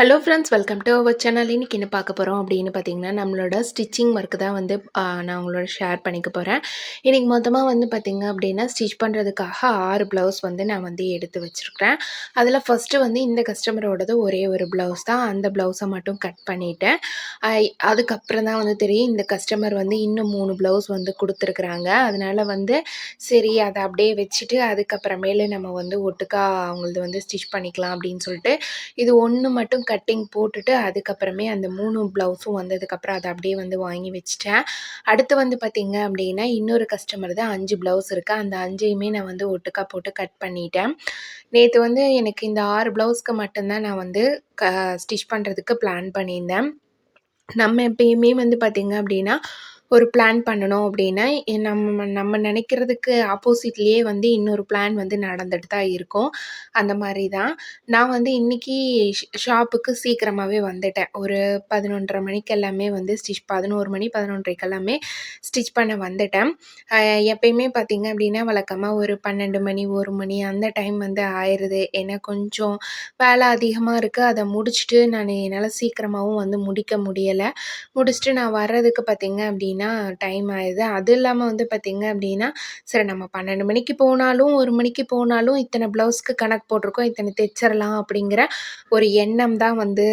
Hello friends welcome to our channel இன்றைக்கி என்ன பார்க்க போகிறோம் அப்படின்னு பார்த்தீங்கன்னா நம்மளோட ஸ்டிச்சிங் ஒர்க்கு தான் வந்து நான் உங்களோட ஷேர் பண்ணிக்க போகிறேன் இன்றைக்கி மொத்தமாக வந்து பார்த்திங்க அப்படின்னா ஸ்டிச் பண்ணுறதுக்காக ஆறு ப்ளவுஸ் வந்து நான் வந்து எடுத்து வச்சுருக்கிறேன். அதில் ஃபஸ்ட்டு வந்து இந்த கஸ்டமரோடது ஒரே ஒரு ப்ளவுஸ் தான். அந்த ப்ளவுஸை மட்டும் கட் பண்ணிவிட்டேன் அதுக்கப்புறம் தான் வந்து தெரியும் இந்த கஸ்டமர் வந்து இன்னும் மூணு ப்ளவுஸ் வந்து கொடுத்துருக்குறாங்க. அதனால் வந்து சரி அதை அப்படியே வச்சுட்டு அதுக்கப்புறமேலு நம்ம வந்து ஒட்டுக்கா அவங்களது வந்து ஸ்டிச் பண்ணிக்கலாம் அப்படின்னு சொல்லிட்டு இது ஒன்று மட்டும் கட்டிங் போட்டுட்டு அதுக்கப்புறமே அந்த மூணு ப்ளவுஸும் வந்ததுக்கப்புறம் அதை அப்படியே வந்து வாங்கி வச்சுட்டேன். அடுத்து வந்து பார்த்திங்க அப்படின்னா இன்னொரு கஸ்டமர் தான் அஞ்சு ப்ளவுஸ் இருக்குது அந்த அஞ்சையுமே நான் வந்து ஒட்டுக்கா போட்டு கட் பண்ணிட்டேன். நேற்று வந்து எனக்கு இந்த ஆறு ப்ளவுஸ்க்கு மட்டும்தான் நான் வந்து க ஸ்டிச் பண்ணுறதுக்கு பிளான் பண்ணியிருந்தேன். நம்ம எப்பயுமே வந்து பார்த்திங்க அப்படின்னா ஒரு பிளான் பண்ணணும் அப்படின்னா நம்ம நம்ம நினைக்கிறதுக்கு ஆப்போசிட்லேயே வந்து இன்னொரு பிளான் வந்து நடந்துட்டு தான் இருக்கும். அந்த மாதிரி தான். நான் வந்து இன்றைக்கி ஷாப்புக்கு சீக்கிரமாகவே வந்துட்டேன். ஒரு பதினொன்றரை மணிக்கு எல்லாமே வந்து ஸ்டிச் பதினோரு மணி பதினொன்றரைக்கு எல்லாமே ஸ்டிச் பண்ண வந்துட்டேன். எப்பயுமே பார்த்தீங்க அப்படின்னா வழக்கமாக ஒரு பன்னெண்டு மணி ஒரு மணி அந்த டைம் வந்து ஆயிடுது ஏன்னா கொஞ்சம் வேலை அதிகமாக இருக்குது அதை முடிச்சுட்டு நான் என்னால் சீக்கிரமாகவும் வந்து முடிக்க முடியலை. முடிச்சுட்டு நான் வர்றதுக்கு பார்த்தீங்க அப்படின்னா டைம் ஆயிடுது. அது இல்லாமல் வந்து பார்த்திங்க அப்படின்னா சரி நம்ம பன்னெண்டு மணிக்கு போனாலும் ஒரு மணிக்கு போனாலும் இத்தனை ப்ளவுஸ்க்கு கணக்கு போட்டிருக்கோம் இத்தனை தைச்சிடலாம் அப்படிங்கிற ஒரு எண்ணம் தான் வந்து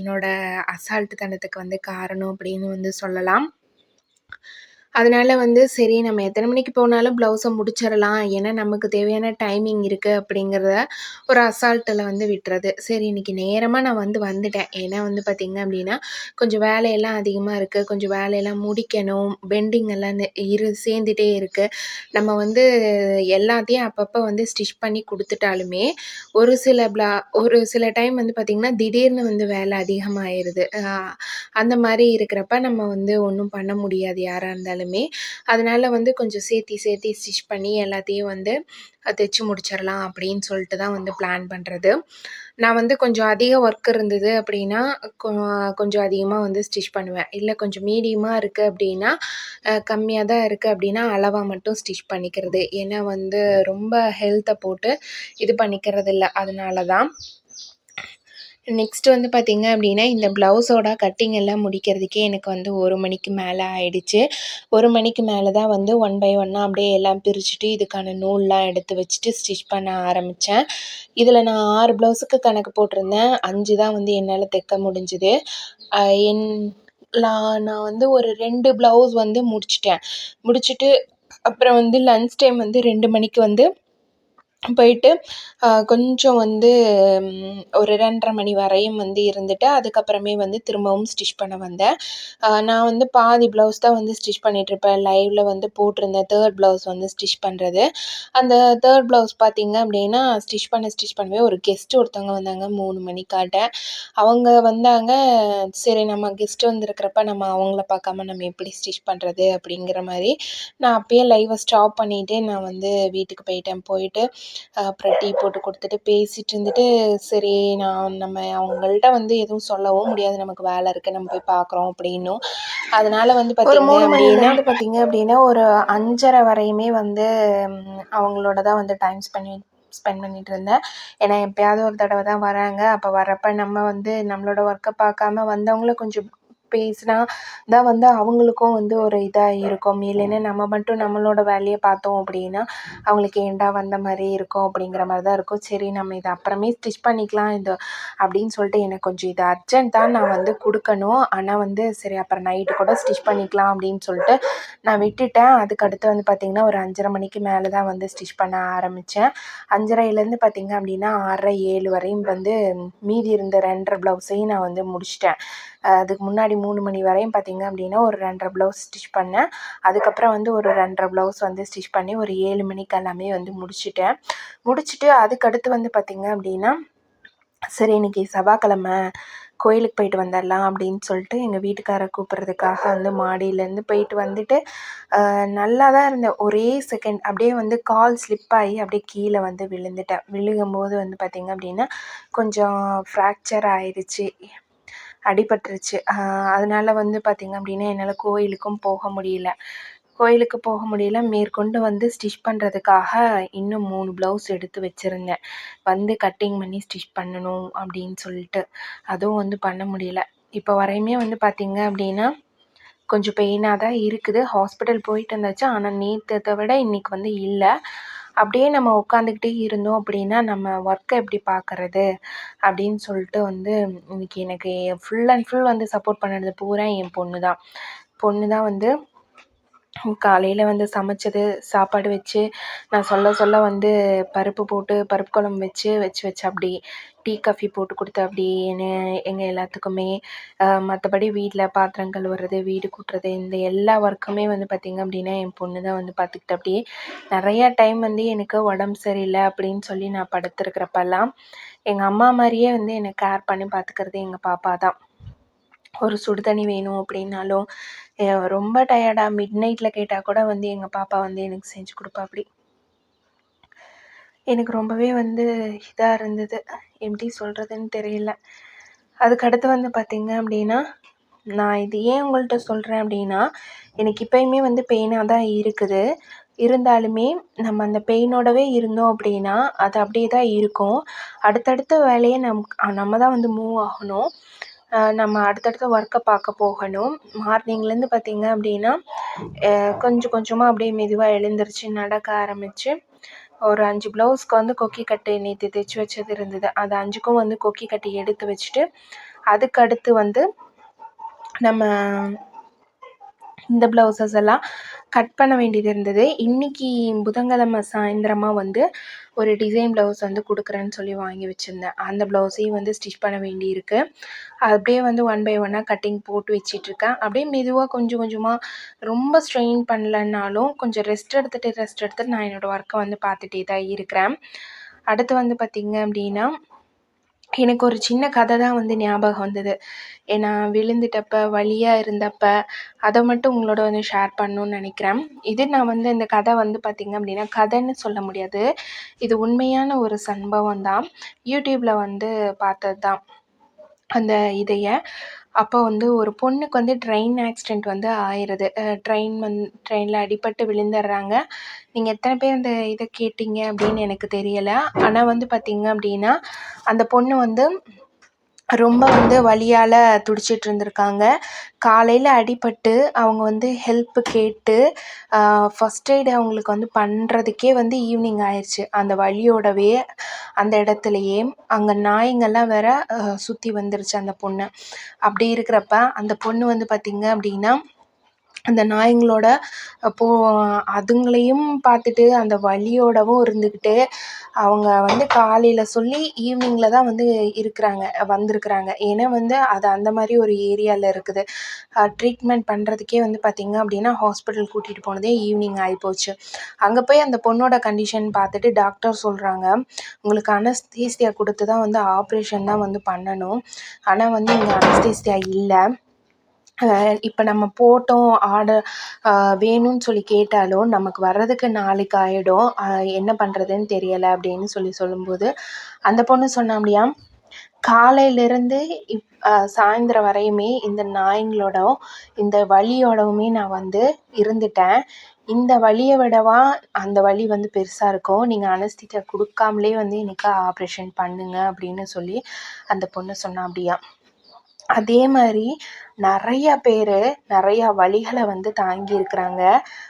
என்னோட அசால்ட்டு தனத்துக்கு வந்து காரணம் அப்படின்னு வந்து சொல்லலாம். அதனால் வந்து சரி நம்ம எத்தனை மணிக்கு போனாலும் ப்ளவுஸை முடிச்சிடலாம். ஏன்னா நமக்கு தேவையான டைமிங் இருக்குது அப்படிங்கிறத ஒரு அசால்ட்டில் வந்து விட்டுறது. சரி இன்னைக்கு நேரமாக நான் வந்து வந்துட்டேன். ஏன்னா வந்து பார்த்திங்க அப்படின்னா கொஞ்சம் வேலையெல்லாம் அதிகமாக இருக்குது கொஞ்சம் வேலையெல்லாம் முடிக்கணும். பெண்டிங் எல்லாம் நெ- இரு சேர்ந்துட்டே இருக்குது நம்ம வந்து எல்லாத்தையும் அப்பப்போ வந்து ஸ்டிச் பண்ணி கொடுத்துட்டாலுமே ஒரு சில ப்ளா ஒரு சில டைம் வந்து பார்த்திங்கன்னா திடீர்னு வந்து வேலை அதிகமாகிடுது அந்த மாதிரி இருக்கிறப்ப நம்ம வந்து ஒன்றும் பண்ண முடியாது யாராக இருந்தாலும். அதனால் வந்து கொஞ்சம் சேர்த்தி சேர்த்தி ஸ்டிச் பண்ணி எல்லாத்தையும் வந்து தைச்சி முடிச்சிடலாம் அப்படின்னு சொல்லிட்டு தான் வந்து பிளான் பண்ணுறது நான் வந்து கொஞ்சம் அதிக ஒர்க் இருந்தது அப்படின்னா கொஞ்சம் அதிகமாக வந்து ஸ்டிச் பண்ணுவேன். இல்லை கொஞ்சம் மீடியமாக இருக்குது அப்படின்னா கம்மியாக தான் இருக்குது அப்படின்னா அளவாக மட்டும் ஸ்டிச் பண்ணிக்கிறது. ஏன்னா வந்து ரொம்ப ஹெல்த்தை போட்டு இது பண்ணிக்கிறது இல்லை அதனால தான் நெக்ஸ்ட் வந்து பார்த்திங்க அப்படின்னா இந்த ப்ளவுஸோட கட்டிங் எல்லாம் முடிக்கிறதுக்கே எனக்கு வந்து ஒரு மணிக்கு மேலே ஆயிடுச்சு. ஒரு மணிக்கு மேலே தான் வந்து ஒன் பை ஒன்னாக அப்படியே எல்லாம் பிரிச்சுட்டு இதுக்கான நூல்லாம் எடுத்து வச்சுட்டு ஸ்டிச் பண்ண ஆரம்பித்தேன் இதில் நான் ஆறு ப்ளவுஸுக்கு கணக்கு போட்டிருந்தேன். அஞ்சு தான் வந்து என்னால் தைக்க முடிஞ்சுது. என் நான் நான் வந்து ஒரு ரெண்டு ப்ளவுஸ் வந்து முடிச்சிட்டேன். முடிச்சுட்டு அப்புறம் வந்து லன்ச் டைம் வந்து ரெண்டு மணிக்கு வந்து போயிட்டு கொஞ்சம் வந்து ஒரு ரெண்டரை மணி வரையும் வந்து இருந்துட்டு அதுக்கப்புறமே வந்து திரும்பவும் ஸ்டிச் பண்ண வந்தேன். நான் வந்து பாதி ப்ளவுஸ் தான் வந்து ஸ்டிச் பண்ணிகிட்ருப்பேன் லைவில் வந்து போட்டிருந்தேன் தேர்ட் ப்ளவுஸ் வந்து ஸ்டிச் பண்ணுறது அந்த தேர்ட் ப்ளவுஸ் பார்த்தீங்க அப்படின்னா ஸ்டிச் பண்ண ஸ்டிச் பண்ணவே ஒரு கெஸ்ட் ஒருத்தவங்க வந்தாங்க மூணு மணிக்காட்ட. அவங்க வந்தாங்க சரி நம்ம கெஸ்ட் வந்திருக்கிறப்ப நம்ம அவங்கள பார்க்காம நம்ம எப்படி ஸ்டிச் பண்ணுறது அப்படிங்கிற மாதிரி நான் அப்பயே லைவை ஸ்டாப் பண்ணிவிட்டு நான் வந்து வீட்டுக்கு போயிட்டேன். போயிட்டு அப்புறம் டீ போட்டு கொடுத்துட்டு பேசிட்டு இருந்துட்டு சரி நான் நம்ம அவங்கள்ட்ட வந்து எதுவும் சொல்லவும் முடியாது. நமக்கு வேலை இருக்குது நம்ம போய் பார்க்குறோம் அப்படின்னும். அதனால வந்து ஒரு பார்த்தீங்க மூணு அப்படின்னா பார்த்தீங்க அப்படின்னா ஒரு அஞ்சரை வரையுமே வந்து அவங்களோட தான் வந்து டைம் ஸ்பெண்ட் ஸ்பெண்ட் பண்ணிட்டு இருந்தேன். ஏன்னா எப்பயாவது ஒரு தடவை தான் வராங்க. அப்போ வரப்ப நம்ம வந்து நம்மளோட ஒர்க்கை பார்க்காம வந்தவங்கள கொஞ்சம் பேசினா தான் வந்து அவங்களுக்கும் வந்து ஒரு இதாக இருக்கும். இல்லைன்னா நம்ம மட்டும் நம்மளோட வேலையை பார்த்தோம் அப்படின்னா அவங்களுக்கு ஏன்டா வந்த மாதிரி இருக்கும் அப்படிங்கிற மாதிரி தான் இருக்கும். சரி நம்ம இதை அப்புறமே ஸ்டிச் பண்ணிக்கலாம் இது அப்படின்னு சொல்லிட்டு எனக்கு கொஞ்சம் இது அர்ஜென்ட் தான் நான் வந்து கொடுக்கணும். ஆனால் வந்து சரி அப்புறம் நைட்டு கூட ஸ்டிச் பண்ணிக்கலாம் அப்படின்னு சொல்லிட்டு நான் விட்டுட்டேன். அதுக்கு அடுத்து வந்து பார்த்திங்கன்னா ஒரு அஞ்சரை மணிக்கு மேலே தான் வந்து ஸ்டிச் பண்ண ஆரம்பித்தேன் அஞ்சரைலேருந்து பார்த்திங்க அப்படின்னா ஆறரை ஏழு வரையும் வந்து மீதி இருந்த ரெண்டரை ப்ளவுஸையும் நான் வந்து முடிச்சிட்டேன். அதுக்கு முன்னாடி மூணு மணி வரையும் பார்த்திங்க அப்படின்னா ஒரு ரெண்டரை ப்ளவுஸ் ஸ்டிச் பண்ணேன். அதுக்கப்புறம் வந்து ஒரு ரெண்டரை ப்ளவுஸ் வந்து ஸ்டிச் பண்ணி ஒரு ஏழு மணிக்கு எல்லாமே வந்து முடிச்சிட்டேன். முடிச்சுட்டு அதுக்கடுத்து வந்து பார்த்திங்க அப்படின்னா சரி இன்னைக்கு செவ்வாய்க்கிழமை கோயிலுக்கு போயிட்டு வந்துடலாம் அப்படின்னு சொல்லிட்டு எங்கள் வீட்டுக்காரரை கூப்பிட்றதுக்காக வந்து மாடியிலேருந்து போயிட்டு வந்துட்டு நல்லா தான் இருந்தேன். ஒரே செகண்ட் அப்படியே வந்து கால் ஸ்லிப் ஆகி அப்படியே கீழே வந்து விழுந்துட்டேன். விழுகும்போது வந்து பார்த்திங்க அப்படின்னா கொஞ்சம் ஃப்ராக்சர் ஆயிடுச்சு அடிபட்டுருச்சு. அதனால் அதனால வந்து பார்த்திங்க அப்படின்னா என்னால் கோயிலுக்கும் போக முடியல. கோயிலுக்கு போக முடியல. மேற்கொண்டு வந்து ஸ்டிச் பண்ணுறதுக்காக இன்னும் மூணு ப்ளவுஸ் எடுத்து வச்சுருந்தேன். வந்து கட்டிங் பண்ணி ஸ்டிச் பண்ணணும் அப்படின்னு சொல்லிட்டு. அதுவும் வந்து பண்ண முடியல. இப்போ வரையுமே வந்து பார்த்திங்க அப்படின்னா கொஞ்சம் பெயினாக தான் இருக்குது. ஹாஸ்பிட்டல் போயிட்டு வந்தாச்சு. ஆனால் நேற்றத்தை விட இன்றைக்கி வந்து இல்லை. அப்படியே நம்ம உட்காந்துக்கிட்டே இருந்தோம் அப்படின்னா நம்ம ஒர்க்கை எப்படி பார்க்கறது அப்படின்னு சொல்லிட்டு வந்து இன்றைக்கி எனக்கு ஃபுல் அண்ட் ஃபுல் வந்து சப்போர்ட் பண்ணுறது பூரா என் பொண்ணு தான் பொண்ணு தான் வந்து காலையில் வந்து சமைச்சது சாப்பாடு வச்சு நான் சொல்ல சொல்ல வந்து பருப்பு போட்டு பருப்பு குழம்பு வச்சு வச்சு வச்சு அப்படி டீ காஃபி போட்டு கொடுத்து அப்படி எங்கள் எல்லாத்துக்குமே மற்றபடி வீட்டில் பாத்திரம் கழுவுறது வீடு கூட்டுறது இந்த எல்லா ஒர்க்குமே வந்து பார்த்திங்க அப்படின்னா என் பொண்ணு தான் வந்து பார்த்துக்கிட்டு அப்படியே நிறையா டைம் வந்து எனக்கு உடம்பு சரியில்லை அப்படின்னு சொல்லி நான் படுத்துருக்கிறப்பெல்லாம் எங்கள் அம்மா மாதிரியே வந்து என்னை கேர் பண்ணி பார்த்துக்கிறது எங்கள் பாப்பா தான். ஒரு சுடு தண்ணி வேணும் அப்படின்னாலும் ரொம்ப டயர்டாக மிட் நைட்டில் கேட்டால் கூட வந்து எங்கள் பாப்பா வந்து எனக்கு செஞ்சு கொடுப்பாப்படி எனக்கு ரொம்பவே வந்து இதாக இருந்தது. எப்படி சொல்கிறதுன்னு தெரியல. அதுக்கடுத்து வந்து பார்த்திங்க அப்படின்னா நான் இது ஏன் உங்கள்கிட்ட சொல்கிறேன் அப்படின்னா எனக்கு இப்போயுமே வந்து பெயினாக தான் இருக்குது. இருந்தாலுமே நம்ம அந்த பெயினோடவே இருந்தோம் அப்படின்னா அது அப்படியே தான் இருக்கும். அடுத்தடுத்த வேலையை நம் நம்ம தான் வந்து மூவ் ஆகணும். நம்ம அடுத்தடுத்த ஒர்க்கை பார்க்க போகணும். மார்னிங்லேருந்து பார்த்திங்க அப்படின்னா கொஞ்சம் கொஞ்சமாக அப்படியே மெதுவாக எழுந்திரிச்சு நடக்க ஆரம்பித்து ஒரு அஞ்சு ப்ளவுஸ்க்கு வந்து கொக்கி கட்டு நேற்று தைச்சி வச்சது இருந்தது. அது அஞ்சுக்கும் வந்து கொக்கி கட்டி எடுத்து வச்சுட்டு அதுக்கடுத்து வந்து நம்ம இந்த ப்ளவுஸஸ் எல்லாம் கட் பண்ண வேண்டியது இருந்தது. இன்றைக்கி புதன்கிழமை சாயந்தரமாக வந்து ஒரு டிசைன் ப்ளவுஸ் வந்து கொடுக்குறேன்னு சொல்லி வாங்கி வச்சுருந்தேன். அந்த ப்ளவுஸையும் வந்து ஸ்டிச் பண்ண வேண்டி இருக்குது அப்படியே வந்து ஒன் பை ஒன்னாக கட்டிங் போட்டு வச்சிட்ருக்கேன் அப்படியே மெதுவாக கொஞ்சம் கொஞ்சமாக ரொம்ப ஸ்ட்ரெயின் பண்ணலன்னாலும் கொஞ்சம் ரெஸ்ட் எடுத்துகிட்டு ரெஸ்ட் எடுத்துகிட்டு நான் என்னோடய ஒர்க்கை வந்து பார்த்துட்டே தான் இருக்கிறேன். அடுத்து வந்து பார்த்திங்க அப்படின்னா எனக்கு ஒரு சின்ன கதை தான் வந்து ஞாபகம் வந்தது. ஏன்னா விழுந்துட்டப்ப வலியாக இருந்தப்ப அதை மட்டும் உங்களோட வந்து ஷேர் பண்ணணுன்னு நினைக்கிறேன். இது நான் வந்து இந்த கதை வந்து பார்த்திங்க அப்படின்னா கதைன்னு சொல்ல முடியாது. இது உண்மையான ஒரு சம்பவம் தான். யூடியூப்பில் வந்து பார்த்தது தான் அந்த இதைய. அப்போ வந்து ஒரு பொண்ணுக்கு வந்து ட்ரெயின் ஆக்சிடெண்ட் வந்து ஆயிடுது ட்ரெயின் வந் ட்ரெயினில் அடிபட்டு விழுந்துடுறாங்க. நீங்கள் எத்தனை பேர் அந்த இதை கேட்டீங்க அப்படின்னு எனக்கு தெரியலை. ஆனால் வந்து பார்த்தீங்க அப்படின்னா அந்த பொண்ணு வந்து ரொம்ப வந்து வலியால் துடிச்சிட்டு இருந்திருக்காங்க. காலையில் அடிபட்டு அவங்க வந்து ஹெல்ப்பு கேட்டு ஃபஸ்ட் எய்டு அவங்களுக்கு வந்து பண்ணுறதுக்கே வந்து ஈவினிங் ஆயிடுச்சு அந்த வழியோடவே அந்த இடத்துலையே அங்கே நாய்ங்கள்லாம் வேற சுற்றி வந்துருச்சு அந்த பொண்ணை. அப்படி இருக்கிறப்ப அந்த பொண்ணு வந்து பார்த்திங்க அப்படின்னா அந்த நாய்ங்களோட அப்போ அதுங்களையும் பார்த்துட்டு அந்த வலியோடவும் இருந்துக்கிட்டு அவங்க வந்து காலையில் சொல்லி ஈவினிங்கில் தான் வந்து இருக்கிறாங்க வந்திருக்குறாங்க. ஏன்னா வந்து அது அந்த மாதிரி ஒரு ஏரியாவில் இருக்குது. ட்ரீட்மெண்ட் பண்ணுறதுக்கே வந்து பார்த்திங்க அப்படின்னா ஹாஸ்பிட்டல் கூட்டிகிட்டு போனதே ஈவினிங் ஆகிப்போச்சு அங்கே போய் அந்த பொண்ணோட கண்டிஷன் பார்த்துட்டு டாக்டர் சொல்கிறாங்க உங்களுக்கு அனஸ்தீசியா கொடுத்து தான் வந்து ஆப்ரேஷன் தான் வந்து பண்ணணும். ஆனால் வந்து இங்கே அனஸ்தீசியா இல்லை. இப்போ நம்ம போட்டோம் ஆர்டர் வேணும்னு சொல்லி கேட்டாலும் நமக்கு வர்றதுக்கு நாளைக்கு ஆகிடும் என்ன பண்ணுறதுன்னு தெரியலை அப்படின்னு சொல்லி சொல்லும்போது அந்த பொண்ணு சொன்னாப்படியாம் காலையிலேருந்து இப் சாயந்தரம் வரையுமே இந்த நாய்ங்களோடவும் இந்த வலியோடவுமே நான் வந்து இருந்துட்டேன். இந்த வலியை விடவா அந்த வலி வந்து பெருசாக இருக்கும். நீங்கள் அனஸ்தீசியா கொடுக்காமலே வந்து எனக்கு ஆப்ரேஷன் பண்ணுங்க அப்படின்னு சொல்லி அந்த பொண்ணு சொன்னாப்படியாம் அதே மாதிரி நிறையா பேர் நிறையா வலிகளை வந்து தாங்கி இருக்கிறாங்க.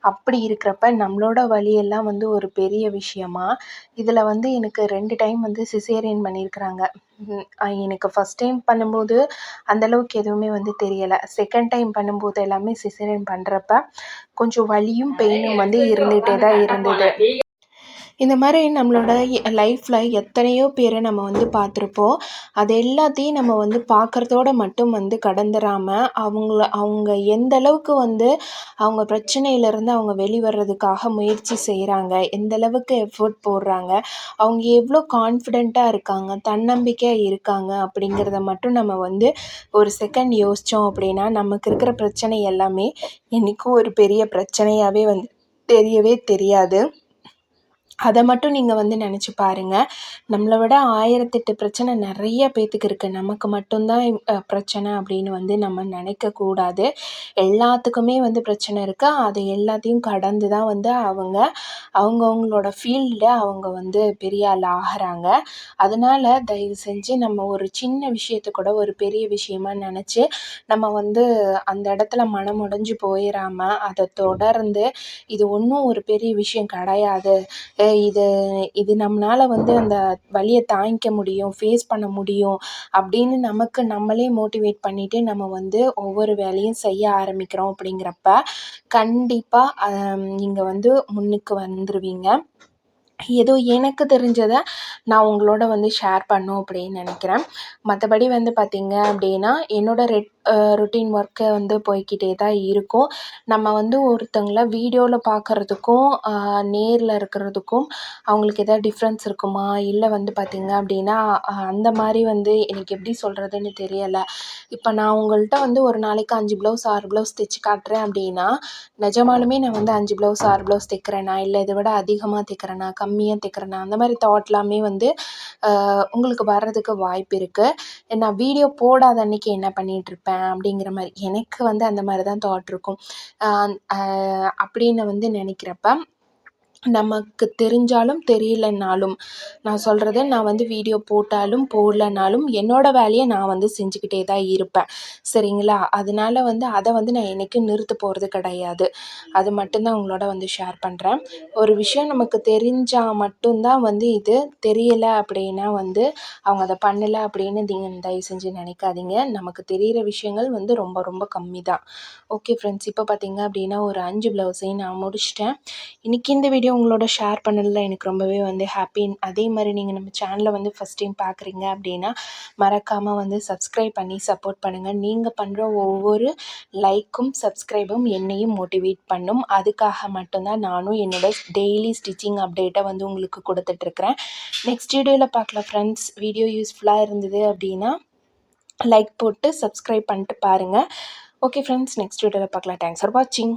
அப்படி இருக்கிறப்ப நம்மளோட வலியெல்லாம் வந்து ஒரு பெரிய விஷயமா? இதில் வந்து எனக்கு ரெண்டு டைம் வந்து சிசேரியன் பண்ணியிருக்கிறாங்க எனக்கு ஃபஸ்ட் டைம் பண்ணும்போது அந்தளவுக்கு எதுவுமே வந்து தெரியலை. செகண்ட் டைம் பண்ணும்போது எல்லாமே சிசேரியன் பண்ணுறப்ப கொஞ்சம் வலியும் பெயினும் வந்து இருந்துகிட்டே தான் இருந்தது. இந்த மாதிரி நம்மளோட லைஃப்பில் எத்தனையோ பேரை நம்ம வந்து பார்த்துருப்போம். அது எல்லாத்தையும் நம்ம வந்து பார்க்குறதோட மட்டும் வந்து கடந்துடாமல் அவங்கள அவங்க எந்த அளவுக்கு வந்து அவங்க பிரச்சனையிலேருந்து அவங்க வெளிவர்றதுக்காக முயற்சி செய்கிறாங்க எந்த அளவுக்கு எஃபோர்ட் போடுறாங்க அவங்க எவ்வளோ கான்ஃபிடெண்ட்டாக இருக்காங்க தன்னம்பிக்கையாக இருக்காங்க அப்படிங்கிறத மட்டும் நம்ம வந்து ஒரு செகண்ட் யோசித்தோம் அப்படின்னா நமக்கு இருக்கிற பிரச்சனை எல்லாமே என்றைக்கும் ஒரு பெரிய பிரச்சனையாகவே வந்து தெரியவே தெரியாது. அதை மட்டும் நீங்கள் வந்து நினச்சி பாருங்கள் நம்மளை விட ஆயிரத்தெட்டு பிரச்சனை நிறைய பேத்துக்கு இருக்குது நமக்கு மட்டும்தான் பிரச்சனை அப்படின்னு வந்து நம்ம நினைக்கக்கூடாது எல்லாத்துக்குமே வந்து பிரச்சனை இருக்குது அதை எல்லாத்தையும் கடந்து தான் வந்து அவங்க அவங்கவுங்களோட ஃபீல்டில் அவங்க வந்து பெரிய ஆள் ஆகிறாங்க. அதனால் தயவு செஞ்சு நம்ம ஒரு சின்ன விஷயத்தை கூட ஒரு பெரிய விஷயமா நினச்சி நம்ம வந்து அந்த இடத்துல மனம் உடைஞ்சு போயிடாமல் அதை தொடர்ந்து இது ஒன்றும் ஒரு பெரிய விஷயம் கிடையாது. இது இது நம்மளால் வந்து அந்த வலியை தாங்கிக்க முடியும் ஃபேஸ் பண்ண முடியும் அப்படின்னு நமக்கு நம்மளே மோட்டிவேட் பண்ணிட்டு நம்ம வந்து ஒவ்வொரு வேலையும் செய்ய ஆரம்பிக்கிறோம் அப்படிங்கிறப்ப கண்டிப்பாக நீங்கள் வந்து முன்னுக்கு வந்துருவீங்க. ஏதோ எனக்கு தெரிஞ்சதை நான் உங்களோட வந்து ஷேர் பண்ணணும் அப்படின்னு நினைக்கிறேன். மற்றபடி வந்து பார்த்திங்க அப்படின்னா என்னோடய ரெட் ரொட்டீன் ஒர்க்கு வந்து போய்க்கிட்டே தான் இருக்கும். நம்ம வந்து ஒருத்தவங்கள வீடியோவில் பார்க்குறதுக்கும் நேரில் இருக்கிறதுக்கும் அவங்களுக்கு எதாவது டிஃப்ரென்ஸ் இருக்குமா? இல்லை வந்து பார்த்திங்க அப்படின்னா அந்த மாதிரி வந்து எனக்கு எப்படி சொல்கிறதுன்னு தெரியலை. இப்போ நான் உங்கள்கிட்ட வந்து ஒரு நாளைக்கு அஞ்சு ப்ளவுஸ் ஆறு ப்ளவுஸ் தைச்சு காட்டுறேன் அப்படின்னா நிஜமாலுமே நான் வந்து அஞ்சு ப்ளவுஸ் ஆறு ப்ளவுஸ் தைக்கிறேனா? இல்லை இதை விட அதிகமாக தைக்கிறேனா கம்மியாக தைக்கிறேனா. அந்த மாதிரி தாட்லாமே வந்து உங்களுக்கு வர்றதுக்கு வாய்ப்பு இருக்குது நான் வீடியோ போடாத அன்னைக்கு என்ன பண்ணிகிட்ருப்பேன் அப்படிங்கிற மாதிரி எனக்கு வந்து அந்த மாதிரி தான் தாட் இருக்கும். அப்படின்னு வந்து நினைக்கிறப்ப நமக்கு தெரிஞ்சாலும் தெரியலனாலும் நான் சொல்கிறத நான் வந்து வீடியோ போட்டாலும் போடலனாலும் என்னோடய வேலையை நான் வந்து செஞ்சுக்கிட்டே தான் இருப்பேன். சரிங்களா? அதனால வந்து அதை வந்து நான் என்றைக்கும் நிறுத்த போகிறது கிடையாது. அது மட்டும்தான் உங்களோட வந்து ஷேர் பண்ணுறேன் ஒரு விஷயம் நமக்கு தெரிஞ்சால் மட்டும்தான் வந்து இது தெரியலை அப்படின்னா வந்து அவங்க அதை பண்ணலை அப்படின்னு நீங்கள் தயவு செஞ்சு நினைக்காதீங்க. நமக்கு தெரிகிற விஷயங்கள் வந்து ரொம்ப ரொம்ப கம்மி தான் ஓகே ஃப்ரெண்ட்ஸ் இப்போ பார்த்தீங்க அப்படின்னா ஒரு அஞ்சு ப்ளவுஸையும் நான் முடிச்சிட்டேன். இன்றைக்கி இந்த வீடியோ உங்களோட ஷேர் பண்ணதில் எனக்கு ரொம்பவே வந்து ஹாப்பி அதே மாதிரி நீங்கள் நம்ம சேனலை வந்து ஃபஸ்ட் டைம் பார்க்குறீங்க அப்படின்னா மறக்காமல் வந்து சப்ஸ்கிரைப் பண்ணி சப்போர்ட் பண்ணுங்கள் நீங்கள் பண்ணுற ஒவ்வொரு லைக்கும் சப்ஸ்கிரைபும் என்னையும் மோட்டிவேட் பண்ணும். அதுக்காக மட்டும்தான் நானும் என்னோடய டெய்லி ஸ்டிச்சிங் அப்டேட்டை வந்து உங்களுக்கு கொடுத்துட்ருக்குறேன் நெக்ஸ்ட் வீடியோவில் பார்க்கலாம் ஃப்ரெண்ட்ஸ் வீடியோ யூஸ்ஃபுல்லாக இருந்தது அப்படின்னா லைக் போட்டு சப்ஸ்கிரைப் பண்ணிட்டு பாருங்கள் ஓகே ஃப்ரெண்ட்ஸ் நெக்ஸ்ட் வீடியோவில் பார்க்கலாம். தேங்க்ஸ் ஃபார் வாட்சிங்